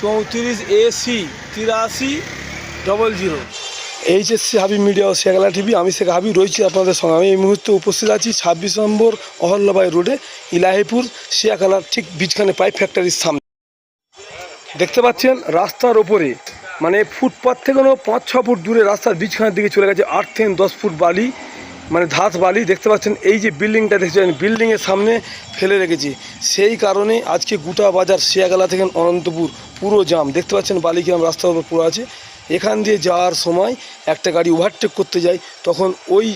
চৌত্রিশ এসি তিরাশি double zero HSC Habi media ও শেখালা টিভি আমি শেখ হাবি রয়েছি আপনাদের সঙ্গে। আমি এই মুহূর্তে উপস্থিত আছি ছাব্বিশ নম্বর অহল্যাবাই রোডে, ইলাহিপুর শিয়াখালার ঠিক বীজখানে পাইপ ফ্যাক্টরির সামনে। দেখতে পাচ্ছেন রাস্তার ওপরে মানে ফুটপাথ থেকেও পাঁচ ছ ফুট দূরে রাস্তার বীজখানের দিকে চলে গেছে আট থেকে দশ ফুট বালি। মানে ধাত বালি দেখতে পাচ্ছেন, এই যে বিল্ডিংটা দেখছেন বিল্ডিংয়ের সামনে ফেলে রেখেছি। সেই কারণে আজকে গোটা বাজার শিয়াগালা থেকে অনন্তপুর, পুরো জাম। দেখতে পাচ্ছেন বালি কিরম রাস্তার উপর পুরো আছে। এখান দিয়ে যাওয়ার সময় একটা গাড়ি ওভারটেক করতে যায়, তখন ওই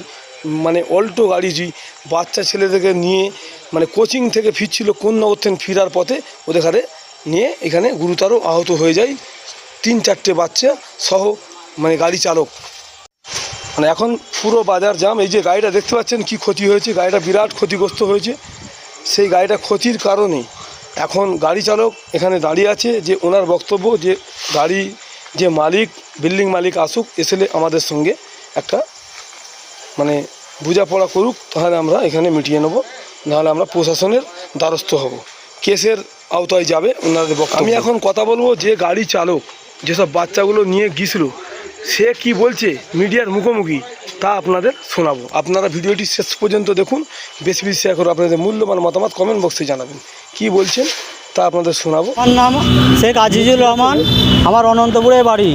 মানে অল্টো গাড়িটি বাচ্চা ছেলেদেরকে নিয়ে মানে কোচিং থেকে ফিরছিল কোন নগর থেকে ফেরার পথে, ওদের নিয়ে এখানে গুরুতর আহত হয়ে যায় তিন চারটে বাচ্চা সহ মানে গাড়ি চালক। মানে এখন পুরো বাজার জাম। এই যে গাড়িটা দেখতে পাচ্ছেন কি ক্ষতি হয়েছে, গাড়িটা বিরাট ক্ষতিগ্রস্ত হয়েছে। সেই গাড়িটা ক্ষতির কারণে এখন গাড়ি চালক এখানে দাঁড়িয়ে আছে যে ওনার বক্তব্য যে গাড়ি যে মালিক, বিল্ডিং মালিক আসুক, এসে আমাদের সঙ্গে একটা মানে বোঝাপড়া করুক, তাহলে আমরা এখানে মিটিয়ে নেব। নাহলে আমরা প্রশাসনের দ্বারস্থ হব। কেসের আওতায় যাবে ওনাদের আমি এখন কথা বলব যে গাড়ি চালক, যেসব বাচ্চাগুলো নিয়ে গিয়েছিল সে কি বলছে মিডিয়ার মুখোমুখি, তা আপনাদের শোনাবো। আপনারা ভিডিওটি শেষ পর্যন্ত দেখুন, বেশি বেশি শেয়ার করে আপনাদের মূল্যবান মতামত কমেন্ট বক্সে জানাবেন। কি বলছেন, তা আপনাদের শোনাবো। আমার নাম শেখ আজিজুর রহমান, আমার অনন্তপুরে বাড়ি।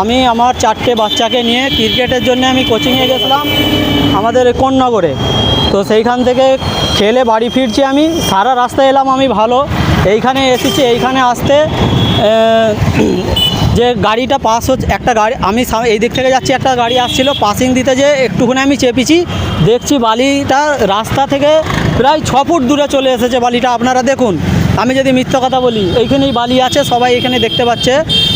আমি আমার চারটে বাচ্চাকে নিয়ে ক্রিকেটের জন্য আমি কোচিংয়ে গেছিলাম আমাদের কোন্নগরে। তো সেইখান থেকে খেলে বাড়ি ফিরছি আমি, সারা রাস্তায় এলাম আমি ভালো। এইখানে এসেছি, এইখানে আসতে যে গাড়িটা পাস হচ্ছে, একটা গাড়ি, আমি এই দিক থেকে যাচ্ছি, একটা গাড়ি আসছিল পাসিং দিতে যে একটুখানি আমি চেপেছি, দেখছি বালিটা রাস্তা থেকে প্রায় ছ ফুট দূরে চলে এসেছে বালিটা, আপনারা দেখুন। আমি যদি মিথ্যা কথা বলি, এইখানেই বালি আছে, সবাই এখানে দেখতে পাচ্ছে।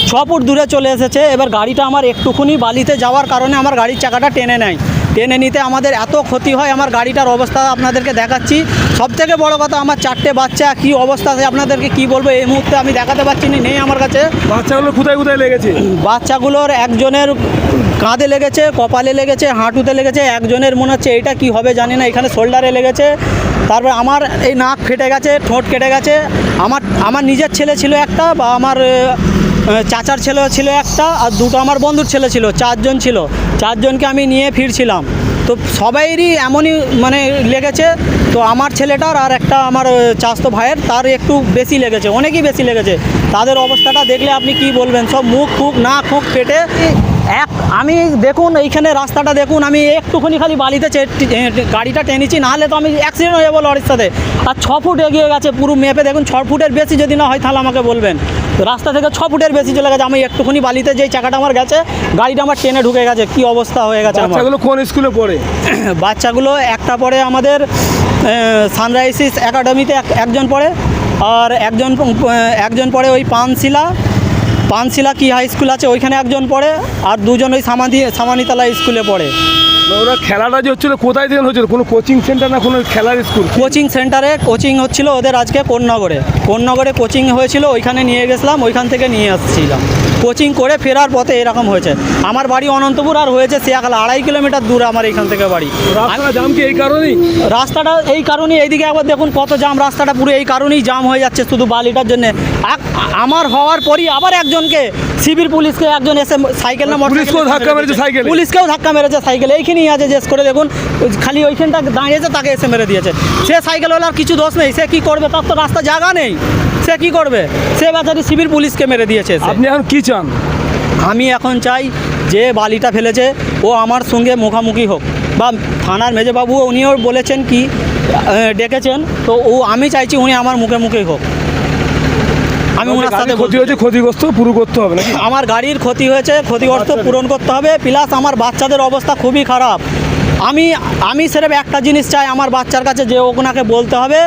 ছ ফুট দূরে চলে এসেছে, এবার গাড়িটা আমার একটুখানি বালিতে যাওয়ার কারণে আমার গাড়ির চাকাটা টেনে নেয়। টেনে নিতে আমাদের এত ক্ষতি হয়, আমার গাড়িটার অবস্থা আপনাদেরকে দেখাচ্ছি। সব থেকে বড় কথা আমার চারটে বাচ্চা কি অবস্থা আছে আপনাদেরকে কি বলব? এই মুহূর্তে আমি দেখাতে পারছি না নেই আমার কাছে। বাচ্চাগুলো কোথায় কোথায় লেগেছে? বাচ্চাগুলোর একজনের কাঁধে লেগেছে কপালে লেগেছে হাঁটুতে লেগেছে একজনের মনে হচ্ছে এটা কি হবে জানি না এখানে শোল্ডারে লেগেছে। তারপর আমার এই নাক ফেটে গেছে ঠোঁট কেটে গেছে। আমার আমার নিজের ছেলে ছিল একটা বা আমার চাচার ছেলে ছিল একটা আর দুটো আমার বন্ধুর ছেলে ছিল চারজন ছিল। চারজনকে আমি নিয়ে ফিরছিলাম। তো সবাইরই এমনই মানে লেগেছে। তো আমার ছেলেটার আর একটা আমার চাস্ত ভাইয়ের, তার একটু বেশি লেগেছে, অনেকই বেশি লেগেছে। তাদের অবস্থাটা দেখলে আপনি কি বলবেন? সব মুখ খুব না খুব ফেটে এক আমি দেখুন এইখানে রাস্তাটা দেখুন আমি একটুখানি খালি বালিতে গাড়িটা টেনেছি নাহলে তো আমি অ্যাক্সিডেন্ট হয়ে যাব লরির সাথে। আর ছ ফুট এগিয়ে গেছে পুরো মেপে দেখুন ছ ফুটের বেশি যদি না হয় তাহলে আমাকে বলবেন। রাস্তা থেকে ছ ফুটের বেশি চলে গেছে আমি একটুখানি বালিতে যেই চাকাটা আমার গেছে গাড়িটা আমার ট্রেনে ঢুকে গেছে কি অবস্থা হয়ে গেছে আমার। বাচ্চাগুলো কোন স্কুলে পড়ে? বাচ্চাগুলো একটা পড়ে আমাদের সানরাইসিস একাডেমিতে এক- একজন পড়ে আর একজন একজন পড়ে ওই পানশিলা পানশিলা কি হাই স্কুল আছে ওইখানে একজন পড়ে আর দুজন ওই সামানি সামানিতলা স্কুলে পড়ে। ওরা খেলাটা যে হচ্ছিল কোথায় থেকে হচ্ছিল? কোনো কোচিং সেন্টার না কোনো খেলার স্কুল কোচিং সেন্টারে কোচিং হচ্ছিল ওদের আজকে কোন কোন্নগরে কোন্নগরে কোচিং হয়েছিল ওইখানে নিয়ে গেছিলাম ওইখান থেকে নিয়ে আসছিলাম। কোচিং করে ফেরার পথে এরকম হয়েছে। আমার বাড়ি অনন্তপুর আর হয়েছে শিয়াখালা আড়াই কিলোমিটার দূরে আমার এইখান থেকে বাড়ি। রাস্তা জাম কি এই কারণেই? রাস্তাটা এই কারণেই এইদিকে একবার দেখুন কত জাম রাস্তাটা পুরো এই কারণেই জাম হয়ে যাচ্ছে শুধু বালিটার জন্য। আমার হওয়ার পরই আবার একজনকে সিভিল পুলিশকে একজন এসে সাইকেল না পুলিশকেও ধাক্কা মেরেছে সাইকেল? পুলিশকেও ধাক্কা মেরেছে সাইকেলে। এইখানেই আছে জেস করে দেখুন খালি ওইখানটা দাঁড়িয়েছে তাকে এসে মেরে দিয়েছে। সে সাইকেলওয়ালার কিছু দোষ নেই সে কি করবে তার তো রাস্তা জায়গা নেই। সে কি করবে? সে বেচারি সিভিল পুলিশকে মেরে দিয়েছে আপনি এখন কি চান? আমি এখন চাই যে বালিটা ফেলেছে ও আমার সঙ্গে মুখামুখি হোক। বা থানার মেজবাবু উনিও বলেছেন কি ডেকেছেন তো ও আমি চাইছি উনি আমার মুখে মুখে হোক। আমি ওনার সাথে ক্ষতি হয়েছে ক্ষতিগ্রস্ত পুরো করতে হবে নাকি? আমার গাড়ির ক্ষতি হয়েছে ক্ষতিগ্রস্ত পূরণ করতে হবে প্লাস আমার বাচ্চাদের অবস্থা খুবই খারাপ। আমি আমি সেরকম একটা জিনিস চাই আমার বাচ্চার কাছে যে ওনাকে বলতে হবে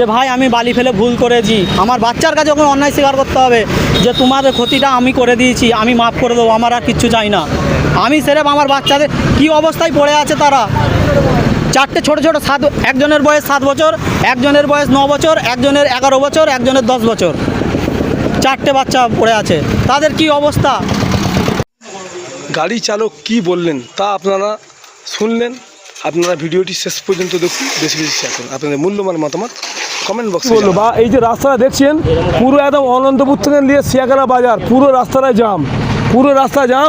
যে ভাই, আমি বালি ফেলে ভুল করেছি। আমার বাচ্চার কাছে ওখানে অন্যায় স্বীকার করতে হবে, যে তোমার ক্ষতিটা আমি করে দিয়েছি, আমি মাফ করে দেবো, আমার আর কিচ্ছু চাই না। আমি সেরকম আমার বাচ্চাদের কি অবস্থায় পড়ে আছে তারা? চারটে ছোট ছোট সাত, একজনের বয়স সাত বছর, একজনের বয়স ন বছর, একজনের এগারো বছর, একজনের দশ বছর। চারটে বাচ্চা পড়ে আছে। তাদের কি অবস্থা? গাড়ি চালক কি বললেন তা আপনারা শুনলেন? আপনারা ভিডিওটি শেষ পর্যন্ত দেখুন বেশি বেশি শেয়ার করুন। আপনাদের মূল্যবান মতামত কমেন্ট বক্সে বলল বা এই যে রাস্তাটা দেখছেন পুরো একদম অনন্তপুর থেকে নিয়ে শিয়াখালা বাজার পুরো রাস্তাটা জাম পুরো রাস্তা জাম।